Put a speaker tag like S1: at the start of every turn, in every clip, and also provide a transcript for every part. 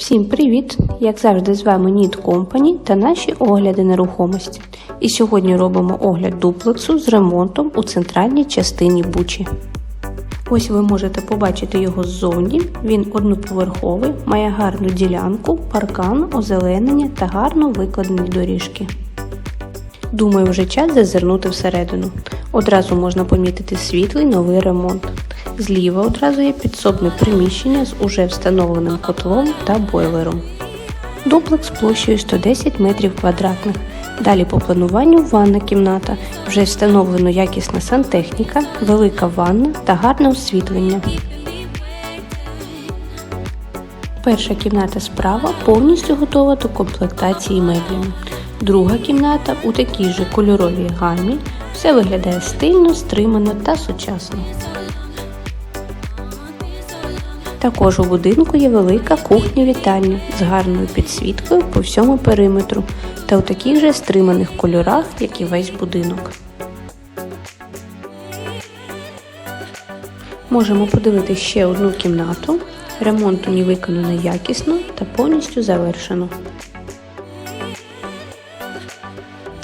S1: Всім привіт! Як завжди, з вами Need Company та наші огляди нерухомості. І сьогодні робимо огляд дуплексу з ремонтом у центральній частині Бучі. Ось ви можете побачити його ззовні. Він одноповерховий, має гарну ділянку, паркан, озеленення та гарно викладені доріжки. Думаю, вже час зазирнути всередину. Одразу можна помітити світлий новий ремонт. Зліва одразу є підсобне приміщення з уже встановленим котлом та бойлером. Дуплекс площею 110 метрів квадратних. Далі по плануванню ванна кімната. Вже встановлено якісна сантехніка, велика ванна та гарне освітлення. Перша кімната справа повністю готова до комплектації меблями. Друга кімната у такій же кольоровій гамі. Все виглядає стильно, стримано та сучасно. Також у будинку є велика кухня-вітальня з гарною підсвіткою по всьому периметру та у таких же стриманих кольорах, як і весь будинок. Можемо подивитися ще одну кімнату. Ремонт у ній виконано якісно та повністю завершено.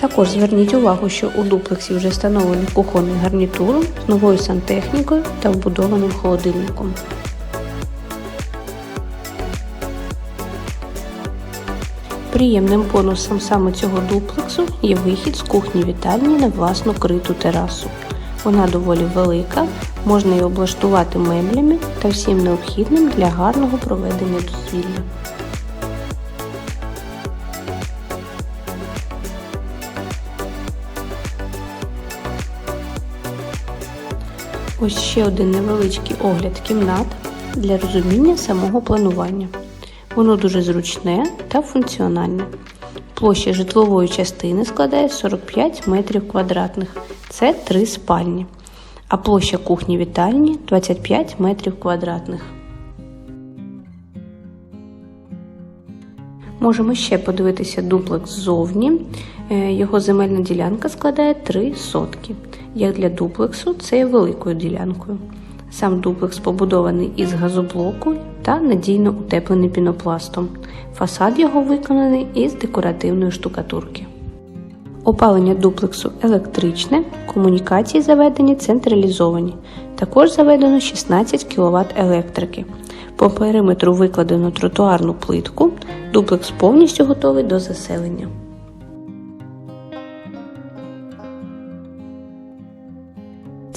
S1: Також зверніть увагу, що у дуплексі вже встановлений кухонний гарнітур з новою сантехнікою та вбудованим холодильником. Приємним бонусом саме цього дуплексу є вихід з кухні вітальні на власну криту терасу. Вона доволі велика, можна її облаштувати меблями та всім необхідним для гарного проведення дозвілля. Ось ще один невеличкий огляд кімнат для розуміння самого планування. Воно дуже зручне та функціональне. Площа житлової частини складає 45 метрів квадратних. Це три спальні. А площа кухні вітальні 25 метрів квадратних. Можемо ще подивитися дуплекс ззовні. Е, Його земельна ділянка складає 3 сотки. Як для дуплексу, це є великою ділянкою. Сам дуплекс побудований із газоблоку та надійно утеплений пінопластом. Фасад його виконаний із декоративної штукатурки. Опалення дуплексу електричне, комунікації заведені централізовані. Також заведено 16 кВт електрики. По периметру викладено тротуарну плитку. Дуплекс повністю готовий до заселення.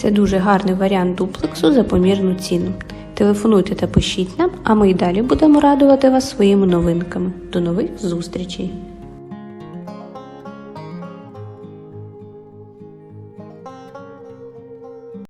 S1: Це дуже гарний варіант дуплексу за помірну ціну. Телефонуйте та пишіть нам, а ми й далі будемо радувати вас своїми новинками. До нових зустрічей!